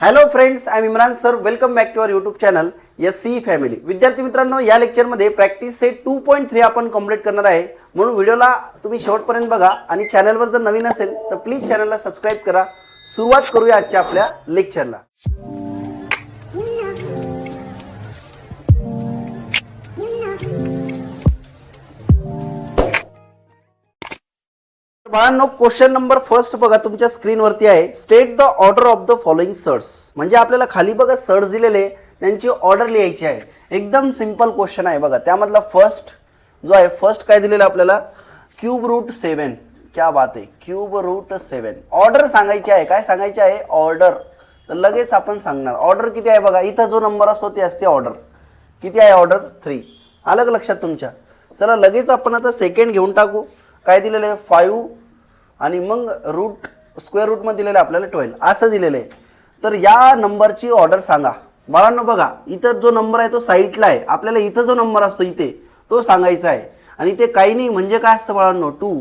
Hello friends I am Imran sir welcome back to our YouTube channel S C family विद्यार्थी मित्रांनो या लेक्चरमध्ये practice set two point three आपण complete करणार आहे. म्हणून व्हिडिओला तुम्ही शेवटपर्यंत बघा आणि चॅनलवर जर नवीन असेल तर प्लीज चॅनलला सबस्क्राईब करा. सुरुवात करूया आजच्या आपल्या लेक्चरला बाळांनो क्वेश्चन नंबर फर्स्ट बघा तुमच्या स्क्रीनवरती आहे. State the order of the following surds म्हणजे आपल्याला खाली बघा सर्ट्स दिलेले त्यांची ऑर्डर लिहायची आहे. एकदम सिंपल क्वेश्चन आहे बघा. त्यामधला फर्स्ट जो आहे फर्स्ट काय दिलेलं आपल्याला? क्यूब रूट सेवन क्या बात आहे. क्यूब रूट सेवन ऑर्डर सांगायची आहे. काय सांगायची आहे? ऑर्डर तर लगेच आपण सांगणार. ऑर्डर किती आहे बघा? इथं जो नंबर असतो ते असते ऑर्डर किती आहे ऑर्डर थ्री आलं का लक्षात तुमच्या? चला लगेच आपण आता सेकंड घेऊन टाकू. काय दिलेलं आहे? फाईव्ह आणि मग रूट स्क्वेअर रूटमध्ये दिलेलं आहे आपल्याला ट्वेल्व. असं दिलेलं आहे. तर या नंबरची ऑर्डर सांगा. बाळांनो बघा इथं जो नंबर आहे तो साईटला आहे. आपल्याला इथं जो नंबर असतो इथे तो सांगायचा आहे. आणि ते काही नाही म्हणजे काय असतं बाळांनो? टू.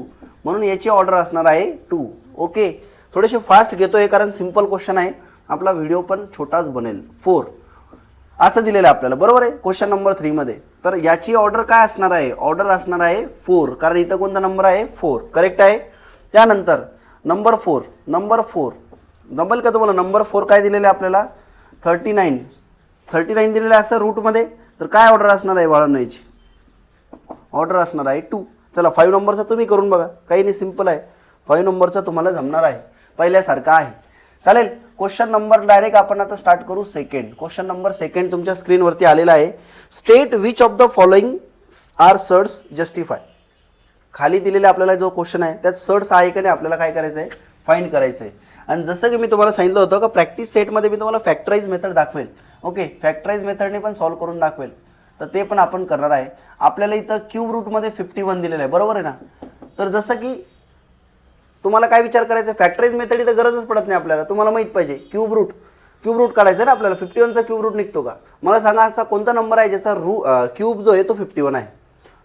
म्हणून याची ऑर्डर असणार आहे टू. ओके? थोडेसे फास्ट घेतो हे कारण सिंपल क्वेश्चन आहे. आपला व्हिडिओ पण छोटाच बनेल. फोर. असं दिलेलं आहे आपल्याला. बरोबर आहे? क्वेश्चन नंबर थ्रीमध्ये तर याची ऑर्डर काय असणार आहे? ऑर्डर असणार आहे फोर कारण इथं कोणता नंबर आहे? फोर करेक्ट आहे? त्यानंतर नंबर फोर नंबर फोर जमेल का तुम्हाला? नंबर फोर काय दिलेलं आहे आपल्याला? थर्टी नाईन थर्टी नाईन दिलेलं आहे असं रूटमध्ये तर काय ऑर्डर असणार आहे वाळवण्याची ऑर्डर असणार आहे टू चला फाईव्ह नंबरचा तुम्ही करून बघा. काही नाही सिंपल आहे. फाईव्ह नंबरचा तुम्हाला जमणार आहे. पहिल्यासारखा आहे. चालेल? क्वेश्चन नंबर डायरेक्ट आपण आता स्टार्ट करू सेकंड. क्वेश्चन नंबर सेकंड तुमच्या स्क्रीनवरती आलेला आहे. State which of the following are surds justify खाली दिलेला आपल्याला जो क्वेश्चन आहे त्यात सर्ट्स आहे का नाही आपल्याला काय करायचं आहे फाईंड करायचं आहे आणि जसं की मी तुम्हाला सांगितलं होतं का प्रॅक्टिस सेटमध्ये मी तुम्हाला फॅक्टराईज मेथड दाखवेल. ओके फॅक्टराईज मेथडने पण सॉल्व्ह करून दाखवेल. तर ते पण आपण करणार आहे. आपल्याला इथं क्यूब रूटमध्ये फिफ्टी वन दिलेलं आहे. बरोबर आहे ना? तर जसं की तुम्हाला काय विचार करायचा? फॅक्टरीज मेथडी तर गरजच पडत नाही आपल्याला. तुम्हाला माहीत पाहिजे. क्यूब रूट क्यूब रूट काढायचं ना आपल्याला. फिफ्टी वनचा क्यूब रूट निघतो का? मला सांगा असा कोणता नंबर आहे ज्याचा रू क्यूब जो आहे तो फिफ्टी वन आहे?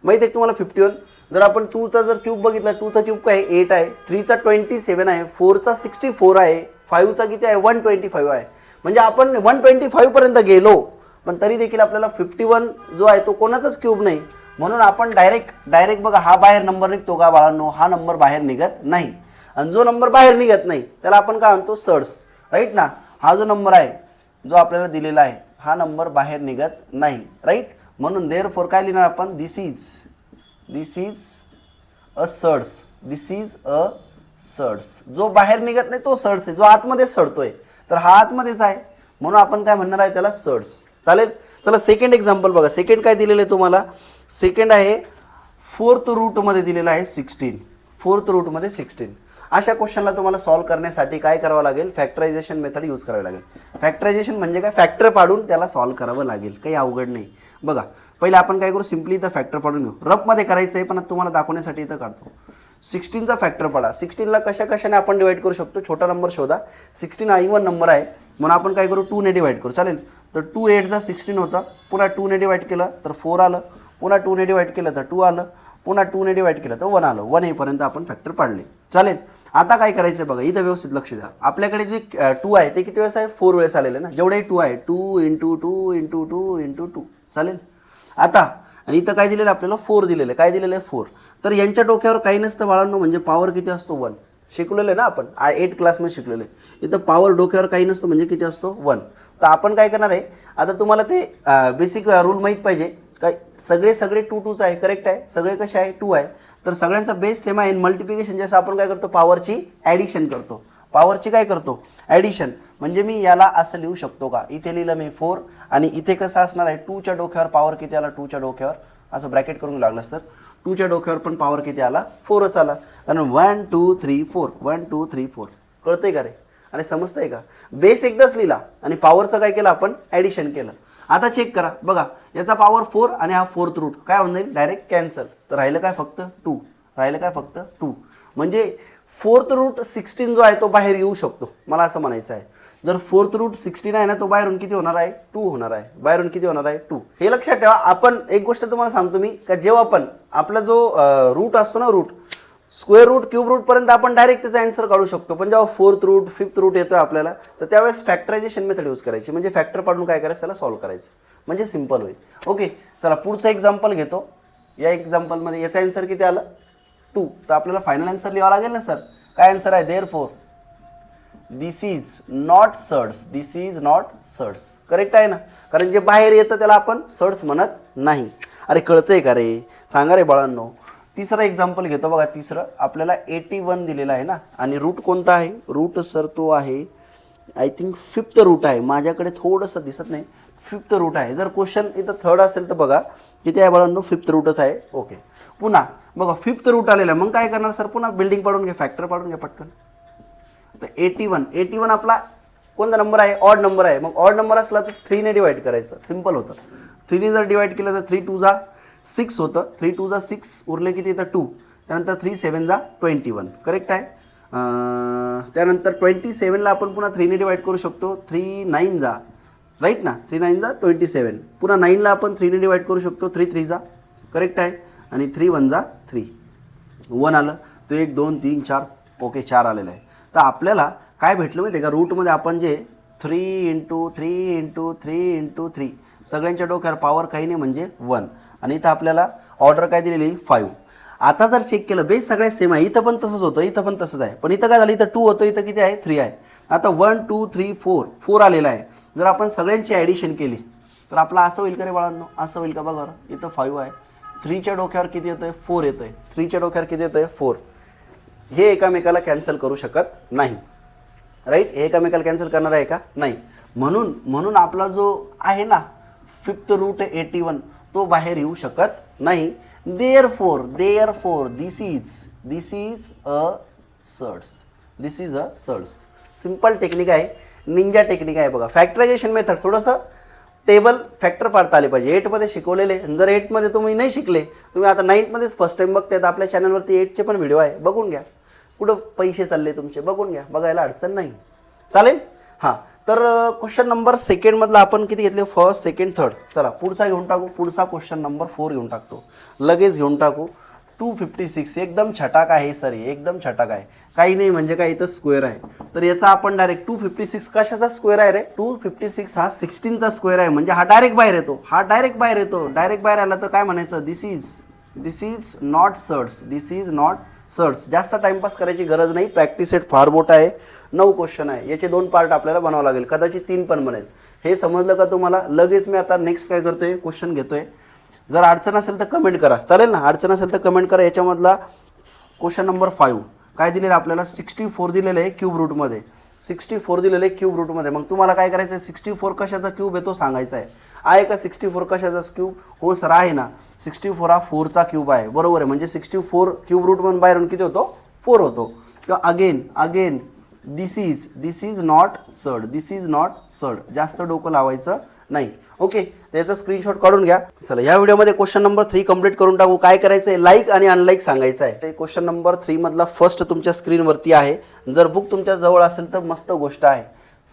माहिती आहे तुम्हाला फिफ्टी वन जर आपण टूचा जर क्यूब बघितला टूचा क्यूब काय एट आहे. थ्रीचा ट्वेंटी सेवन आहे. फोरचा सिक्स्टी फोर आहे. फाईव्हचा किती आहे? वन ट्वेंटी फाईव्ह आहे. म्हणजे आपण वन ट्वेंटी फाईव्हपर्यंत गेलो पण तरी देखील आपल्याला फिफ्टी वन जो आहे तो कोणाचाच क्यूब नाही. म्हणून आपण डायरेक्ट डायरेक्ट बघा हा बाहेर नंबर निघतो का बाळांनो? हा नंबर बाहेर निघत नाही. आणि जो नंबर बाहेर निघत नाही त्याला आपण काय म्हणतो? सड्स राईट ना? हा जो नंबर आहे जो आपल्याला दिलेला आहे हा नंबर बाहेर निघत नाही. राईट म्हणून देअर फोर काय लिहिणार आपण? This is this is a surds this is a surds जो बाहेर निघत नाही तो सड्स आहे. जो आतमध्येच सडतोय तर हा आतमध्येच आहे. म्हणून आपण काय म्हणणार आहे त्याला? सड्स चालेल? चला सेकंड एक्झाम्पल बघा. सेकंड काय दिलेलं आहे तुम्हाला? सेकंड आहे फोर्थ रूटमध्ये दिलेलं आहे सिक्स्टीन फोर्थ रूटमध्ये सिक्स्टीन अशा क्वेश्चनला तुम्हाला सॉल्व्ह करण्यासाठी काय करावं लागेल? फॅक्टरायझेशन मेथड यूज करावी लागेल. फॅक्टरायझेशन म्हणजे काय? फॅक्टर पाडून त्याला सॉल्व्ह करावं लागेल. काही अवघड नाही. बघा पहिले आपण काय करू? सिम्पली इथं फॅक्टर पाडून घेऊ. रफमध्ये करायचं आहे पण तुम्हाला दाखवण्यासाठी इथं काढतो. सिक्स्टीनचा फॅक्टर पडा. सिक्स्टीनला कशा कशाने आपण डिवाईड करू शकतो? छोटा नंबर शोधा. सिक्स्टीन हा इवन नंबर आहे. म्हणून आपण काय करू? टूने डिवाईड करू. चालेल? तर टू एटचा सिक्स्टीन होता. पुन्हा टूने डिवाईड केलं तर फोर आलं. पुन्हा टूने डिवाईड केलं तर टू आलं. पुन्हा टूने डिवाईड केलं तर वन आलं. वन एपर्यंत आपण फॅक्टर पाडले. चालेल? आता काय करायचं बघा इथं व्यवस्थित लक्ष द्या. आपल्याकडे जे टू आहे ते किती वेळेस आहे? फोर वेळेस आलेले ना? जेवढे टू आहे two into two into two into two चालेल? आता आणि इथं काय दिलेलं आपल्याला? फोर दिलेलं आहे. काय दिलेलं आहे? फोर तर यांच्या डोक्यावर काही नसतं बाळांनो म्हणजे पॉवर किती असतो? वन शिकलेलं आहे ना आपण? आय एट क्लासमध्ये शिकलेलं आहे. इथं पॉवर डोक्यावर काही नसतं म्हणजे किती असतो? वन तर आपण काय करणार आहे? आता तुम्हाला ते बेसिक रूल माहीत पाहिजे. काय सगळे सगळे टू टूच आहे करेक्ट आहे? सगळे कसे आहे? टू आहे. तर सगळ्यांचा बेस सेम आहे. मल्टिप्लिकेशन जसं आपण काय करतो? पॉवरची ॲडिशन करतो. पॉवरची काय करतो? ॲडिशन म्हणजे मी याला असं लिहू शकतो का? इथे लिहिलं मी फोर आणि इथे कसं असणार आहे? टूच्या डोक्यावर पॉवर किती आला? टूच्या डोक्यावर. असं ब्रॅकेट करून लागलं सर टूच्या डोक्यावर पण पॉवर किती आला? फोरच आला. कारण one two three four one two three four कळतंय का रे? आणि समजतंय का? बेस एकदाच लिहिला आणि पॉवरचं काय केलं आपण? ॲडिशन केलं. आता चेक करा. बघा याचा पॉवर फोर आणि हा फोर्थ रूट काय होऊन जाईल? डायरेक्ट कॅन्सल तर राहिलं काय फक्त? टू राहिलं काय फक्त? टू म्हणजे फोर्थ रूट सिक्स्टीन जो आहे तो बाहेर येऊ शकतो. मला असं म्हणायचं आहे. जर फोर्थ रूट सिक्स्टीन आहे ना तो बाहेरून किती होणार आहे? टू होणार आहे. बाहेरून किती होणार आहे? टू हे लक्षात ठेवा. आपण एक गोष्ट तुम्हाला सांगतो मी का जेव्हा पण आपला जो रूट असतो ना रूट स्क्वेअर रूट क्यूब रूटपर्यंत आपण डायरेक्ट त्याचा आन्सर काढू शकतो. पण जेव्हा फोर्थ रूट फिफ्थ रूट येतोय आपल्याला तर त्यावेळेस फॅक्टरायझेशन मेथड यूज करायची. म्हणजे फॅक्टर पाडून काय करायचं? त्याला सॉल्व्ह करायचं. म्हणजे सिंपल होईल. ओके चला पुढचं एक्झाम्पल घेतो. या एक्झाम्पलमध्ये याचा आन्सर किती आलं? टू तर आपल्याला फायनल आन्सर लिहावा लागेल ना सर काय आन्सर आहे? There four this is not surds this is not surds correct आहे ना? कारण जे बाहेर येतं त्याला आपण सर्ड्स म्हणत नाही. अरे कळतंय का रे? सांगा रे बाळांनो. तिसरं एक्झाम्पल घेतो बघा तिसरं. आपल्याला एटी वन दिलेलं आहे ना? आणि रूट कोणता आहे? रूट सर तो आहे आय थिंक फिफ्थ रूट आहे. माझ्याकडे थोडंसं दिसत नाही. फिफ्थ रूट आहे. जर क्वेश्चन इथं थर्ड असेल तर बघा किती आहे बाळांनो? फिफ्थ रूटच आहे. ओके पुन्हा बघा फिफ्थ रूट आलेला आहे. मग काय करणार सर पुन्हा बिल्डिंग पाडून घ्या फॅक्टर पाडून घ्या पटकन. तर एटी वन एटी वन आपला कोणता नंबर आहे? ऑड नंबर आहे. मग ऑड नंबर असला तर थ्रीने डिवाईड करायचं. सिंपल होतं. थ्रीने जर डिवाईड केलं तर थ्री टू जा. सिक्स होतं. थ्री टू जा सिक्स उरले किती तर टू त्यानंतर थ्री सेवन जा ट्वेंटी वन करेक्ट आहे त्यानंतर ट्वेंटी सेवनला आपण पुन्हा थ्रीने डिवाईड करू शकतो. थ्री नाईन जा राईट ना? थ्री नाईन जा ट्वेंटी सेवन पुन्हा नाईनला आपण थ्रीने डिवाईड करू शकतो. थ्री थ्री जा करेक्ट आहे? आणि थ्री वन जा थ्री वन आलं. तो एक दोन तीन चार. ओके चार आलेलं आहे. तर आपल्याला काय भेटलं माहिती आहे का? रूटमध्ये आपण जे three into three into three into three सगळ्यांच्या डोक्यावर पॉवर काही नाही म्हणजे वन आणि इथं आपल्याला ऑर्डर काय दिलेली? फाईव्ह आता जर चेक केलं बेस सगळ्या सेम आहे. इथं पण तसंच होतं इथं पण तसंच आहे. पण इथं काय झालं? इथं टू होतं इथं किती आहे? थ्री आहे. आता one two three four four आलेलं आहे. जर आपण सगळ्यांची ॲडिशन केली तर आपलं असं होईल का रे बाळांनो? असं होईल का बघा इथं फाईव्ह आहे. थ्रीच्या डोक्यावर किती येतं आहे फोर येतं आहे थ्रीच्या डोक्यावर किती येतं आहे फोर हे एकामेकाला कॅन्सल करू शकत नाही. राईट हे एकामेकाला कॅन्सल करणार आहे का? नाही. म्हणून म्हणून आपला जो आहे ना फिफ्थ रूट एटी वन तो बाहेर येऊ शकत नाही. There four there four this is this is a surds this is a surds simple technique आहे. निंजा टेक्निक आहे बघा. फॅक्टरायझेशन मेथड थोडंसं टेबल फॅक्टर पाडता आले पाहिजे. एटमध्ये शिकवलेले. जर एटमध्ये तुम्ही नाही शिकले तुम्ही आता नाईन्थमध्येच फर्स्ट टाइम बघताय तर आपल्या चॅनलवरती एटचे पण व्हिडिओ आहे. बघून घ्या. कुठं पैसे चालले तुमचे? बघून घ्या. बघायला अडचण नाही. चालेल? हां. तर क्वेश्चन नंबर सेकंडमधला आपण किती घेतले? फर्स्ट सेकंड थर्ड चला पुढचा घेऊन टाकू. पुढचा क्वेश्चन नंबर फोर घेऊन टाकतो. लगेच घेऊन टाकू. टू फिफ्टी सिक्स एकदम छटाक आहे सर एकदम छटाक आहे. काही नाही म्हणजे काय इथं स्क्वेअर आहे. तर याचा आपण डायरेक्ट टू फिफ्टी सिक्स कशाचा स्क्वेअर आहे रे? टू फिफ्टी सिक्स हा सिक्स्टीनचा स्क्वेअर आहे. म्हणजे हा डायरेक्ट बाहेर येतो. हा डायरेक्ट बाहेर येतो. डायरेक्ट बाहेर आला तर काय म्हणायचं? This is this is not surds this is not surds जास्त टाइमपास करायची गरज नाही. प्रॅक्टिस सेट फार मोठा आहे. नऊ क्वेश्चन आहे. याचे दोन पार्ट आपल्याला बनावं लागेल. कदाचित तीन पण बनेल. हे समजलं का तुम्हाला? लगेच मी आता नेक्स्ट काय करतोय? क्वेश्चन घेतोय. जर अडचण असेल तर कमेंट करा. चालेल ना? अडचण असेल तर कमेंट करा. याच्यामधला क्वेश्चन नंबर फाईव्ह काय दिलेलं आहे आपल्याला? सिक्स्टी फोर दिलेलं आहे क्यूब रूटमध्ये सिक्स्टी फोर दिलेलं आहे क्यूब रूटमध्ये मग तुम्हाला काय करायचं आहे सिक्स्टी फोर कशाचा क्यूब आहे तो सांगायचा आहे. आहे का सिक्स्टी फोर कशाचा क्यूब हो सर आहे ना सिक्स्टी फोर हा फोरचा क्यूब आहे. बरोबर आहे. म्हणजे सिक्स्टी फोर क्यूब रूटमधून बाहेरून किती होतो? फोर होतो. किंवा again again this is this is not surd this is not सड जास्त डोकं लावायचं नाही. ओके त्याचा स्क्रीनशॉट काढून घ्या. चला या व्हिडिओमध्ये क्वेश्चन नंबर थ्री कंप्लीट करून टाकू. काय करायचं आहे? लाईक आणि अनलाईक सांगायचं आहे. ते क्वेश्चन नंबर थ्री मधला फर्स्ट तुमच्या स्क्रीनवरती आहे. जर बुक तुमच्या जवळ असेल तर मस्त गोष्ट आहे.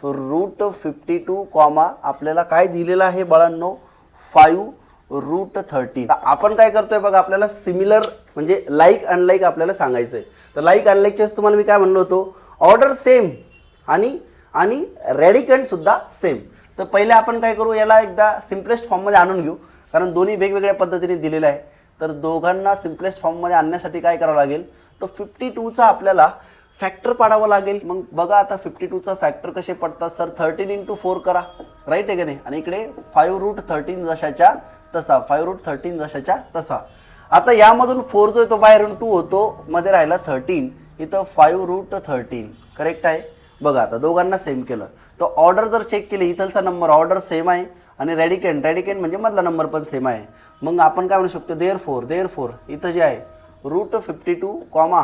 रूट फिफ्टी टू कॉमा आपल्याला काय दिलेलं आहे बाळांनो? फाईव्ह रूट थर्टी आपण काय करतोय बघा आपल्याला सिमिलर म्हणजे लाईक अनलाईक आपल्याला सांगायचं आहे तर लाईक अनलाईकच्याच तुम्हाला मी काय म्हणलो होतो? ऑर्डर सेम आणि आणि रेडिकंट सुद्धा सेम तर पहिले आपण काय करू याला एकदा सिम्पलेस्ट फॉर्ममध्ये आणून घेऊ. कारण दोन्ही वेगवेगळ्या पद्धतीने दिलेलं आहे. तर दोघांना सिम्पलेस्ट फॉर्ममध्ये आणण्यासाठी काय करावं लागेल? तर फिफ्टी टूचा आपल्याला फॅक्टर पाडावं लागेल. मग बघा आता फिफ्टी टूचा फॅक्टर कसे पडतात. सर थर्टीन इंटू फोर करा. राईट आहे का नाही? आणि इकडे फाईव्ह रूट थर्टीन जशाच्या तसा. फाईव्ह रूट थर्टीन जशाच्या तसा. आता यामधून फोर जो येतो तो बाहेरून टू होतो मध्ये राहिला थर्टीन इथं फाईव्ह रूट थर्टीन करेक्ट आहे? बघा आता दोघांना सेम केलं. तर ऑर्डर जर चेक केली इथलचा नंबर ऑर्डर सेम आहे. आणि रेडिकेंट रेडिकेंट म्हणजे मधला नंबर पण सेम आहे. मग आपण काय म्हणू शकतो? देअर फोर देअर फोर इथं जे आहे root fifty two comma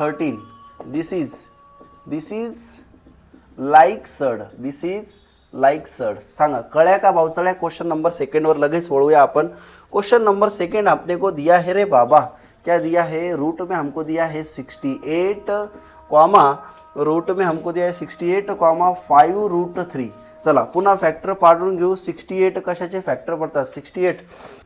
thirteen this is this is like surd this is like सड सांगा कळ्या का भावचळ्या क्वेश्चन नंबर सेकंडवर लगेच वळूया आपण. क्वेश्चन नंबर सेकंड आपने को दिया है रे बाबा. क्या दिया है? रूट में हमको दिया है सिक्सटी एट कॉमा रूट में हमको दिया है sixty eight comma five root three चला पुन्हा फॅक्टर पाडून घेऊ. सिक्स्टी एट कशाचे फॅक्टर पडतात? सिक्स्टी एट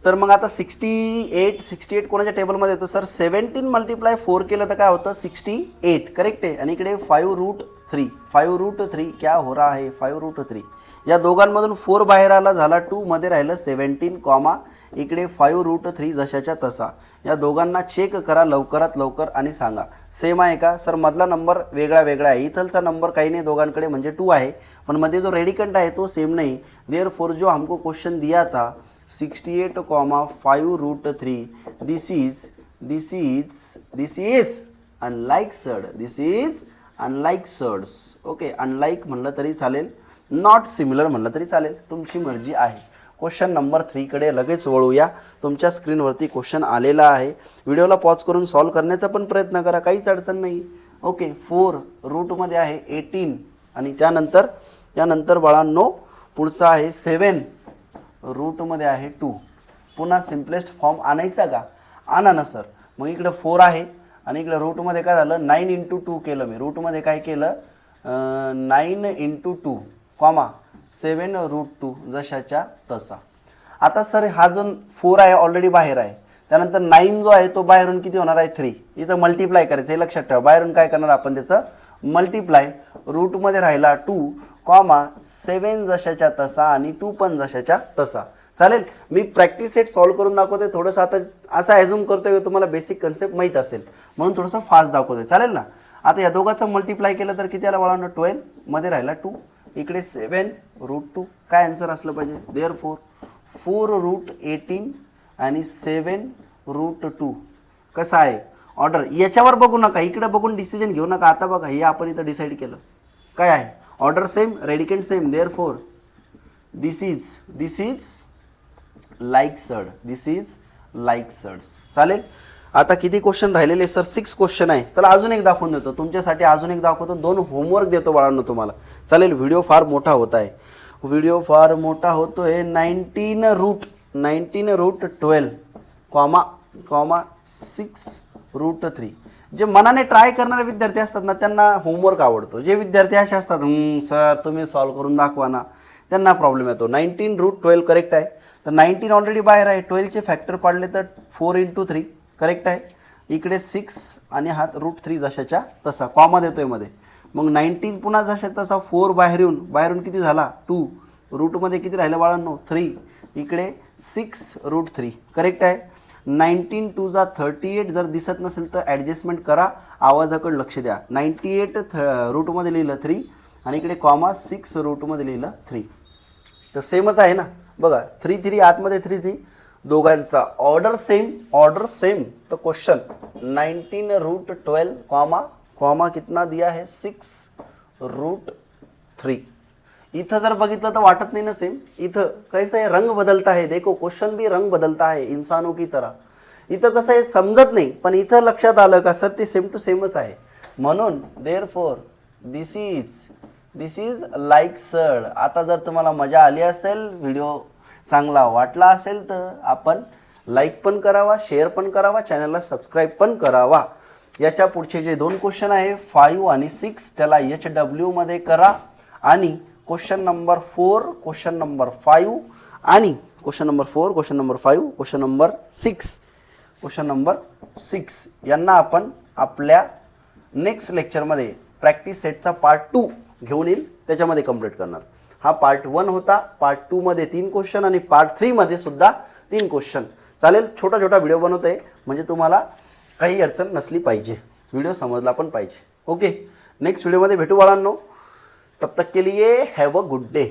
तर मग आता सिक्स्टी एट सिक्स्टी एट कोणाच्या टेबलमध्ये येतं सर सेवन्टीन मल्टिप्लाय फोर केलं तर काय होतं? सिक्स्टी एट करेक्ट आहे. आणि इकडे five root three five root three क्या हो रहा आहे फाईव्ह रूट थ्री या दोघांमधून फोर बाहेर आला झाला टू मध्ये राहिलं सेवन्टीन कॉमा इकडे फाईव्ह रूट थ्री जशाच्या तसा. या दोघांना चेक करा लवकरात लवकर आणि सांगा. सेम आहे का? सर मधला नंबर वेगळा वेगळा आहे. इथलचा नंबर काही नाही दोघांकडे म्हणजे टू आहे. पण मध्ये जो रेडिकंट आहे तो सेम नाही. देअर फोर जो हमको क्वेश्चन दिया था sixty eight comma five root three this is this is this is unlike surd this is unlike surds okay unlike म्हणलं तरी चालेल. नॉट सिमिलर म्हणलं तरी चालेल. तुमची मर्जी आहे. क्वेश्चन नंबर थ्रीकडे लगेच वळूया. तुमच्या स्क्रीनवरती क्वेश्चन आलेला आहे. व्हिडिओला पॉज करून सॉल्व करण्याचा पण प्रयत्न करा. काहीच अडचण नाही. ओके फोर रूटमध्ये आहे एटीन आणि त्यानंतर त्यानंतर बाळांनो पुढचा आहे सेवन रूटमध्ये आहे टू पुन्हा सिम्पलेस्ट फॉर्म आणायचा का? आणा ना सर मग इकडं फोर आहे. आणि इकडं रूटमध्ये काय झालं? नाईन इंटू टू केलं मी. रूटमध्ये काय केलं? Nine into two comma seven root two जशाच्या तसा. आता सर हा जो फोर आहे ऑलरेडी बाहेर आहे. त्यानंतर नाईन जो आहे तो बाहेरून किती होणार आहे? थ्री इथं मल्टिप्लाय करायचं हे लक्षात ठेवा. बाहेरून काय करणार आपण त्याचं? मल्टिप्लाय रूटमध्ये राहिला टू कॉमा सेवन जशाच्या तसा आणि टू पण जशाच्या तसा. चालेल? मी प्रॅक्टिस सेट सॉल्व करून दाखवते. थोडंसं आता असं ॲझ्युम करतोय की तुम्हाला बेसिक कन्सेप्ट माहीत असेल. म्हणून थोडंसं फास्ट दाखवतोय चालेल ना? आता या दोघांचं मल्टिप्लाय केलं तर किती आला वळानं ट्वेल्वमध्ये राहिला टू इकडे सेवन रूट टू काय आन्सर असलं पाहिजे? There four. Four root eighteen आणि सेवन रूट टू. कसं आहे? ऑर्डर याच्यावर बघू नका. इकडे बघून डिसिजन घेऊ नका. आता बघा हे आपण इथं डिसाईड केलं. काय आहे? Order same radicand same there four. This is this is like surd this is like सड्स चालेल? आता किती क्वेश्चन राहिलेले सर सिक्स क्वेश्चन आहे. चला अजून एक दाखवून देतो. तुमच्यासाठी अजून एक दाखवतो. दोन होमवर्क देतो बाळांनो तुम्हाला. चालेल व्हिडिओ फार मोठा होत आहे. व्हिडिओ फार मोठा होतो आहे nineteen root nineteen root twelve comma comma six root three जे मनाने ट्राय करणारे विद्यार्थी असतात ना त्यांना होमवर्क आवडतो. जे विद्यार्थी असे असतात सर तुम्ही सॉल्व्ह करून दाखवा ना त्यांना प्रॉब्लेम येतो. नाईन्टीन रूट ट्वेल्व करेक्ट आहे. तर नाईन्टीन ऑलरेडी बाहेर आहे. ट्वेल्वचे फॅक्टर पाडले तर फोर इंटू थ्री करेक्ट आहे. इकडे सिक्स आणि हा रूट थ्री जशाच्या तसा. कॉमा देतोयमध्ये. मग नाईन्टीन पुन्हा जशा तसा फोर बाहेर येऊन बाहेरून किती झाला? टू रूटमध्ये किती राहिलं बाळांनो? थ्री इकडे सिक्स रूट थ्री करेक्ट आहे. नाईन्टीन टू जा थर्टी एट जर दिसत नसेल तर ॲडजस्टमेंट करा. आवाजाकडे लक्ष द्या. नाईन्टी एट थ रूटमध्ये लिहिलं थ्री आणि इकडे कॉमा सिक्स रूटमध्ये लिहिलं थ्री तर सेमच आहे ना? बघा. थ्री थ्री आतमध्ये थ्री थ्री दोघांचा ऑर्डर सेम ऑर्डर सेम तर question nineteen root twelve comma comma कितना दिया है? सिक्स रूट थ्री इथं जर बघितलं तर वाटत नाही ना सेम इथं कसं आहे? रंग बदलता है देखो क्वेश्चन भी रंग बदलता है इंसानों की तरह. इथं कसं आहे? समजत नाही पण इथं लक्षात आलं का सर ते सेम टू सेमच आहे. म्हणून there four this is this is like surd आता जर तुम्हाला मजा आली असेल व्हिडिओ चांगला वाटला असेल तर आपण लाईक पण करावा शेअर पण करावा चॅनलला सबस्क्राईब पण करावा. याच्या पुढचे जे दोन क्वेश्चन आहे फाईव्ह आणि सिक्स त्याला एच डब्ल्यूमध्ये करा. आणि question number four question number five आणि question number four question number five question number six question number six यांना आपण आपल्या नेक्स्ट लेक्चरमध्ये प्रॅक्टिस सेटचा पार्ट टू घेऊन येईल. त्याच्यामध्ये कंप्लीट करणार. हा पार्ट वन होता. पार्ट टूमध्ये तीन क्वेश्चन आणि पार्ट थ्रीमध्ये सुद्धा तीन क्वेश्चन चालेल छोटा छोटा व्हिडिओ बनवतोय म्हणजे तुम्हाला काही अडचण नसली पाहिजे. व्हिडिओ समजला पण पाहिजे. ओके नेक्स्ट व्हिडिओमध्ये भेटू बाळांनो. तब तक के लिए हॅव अ गुड डे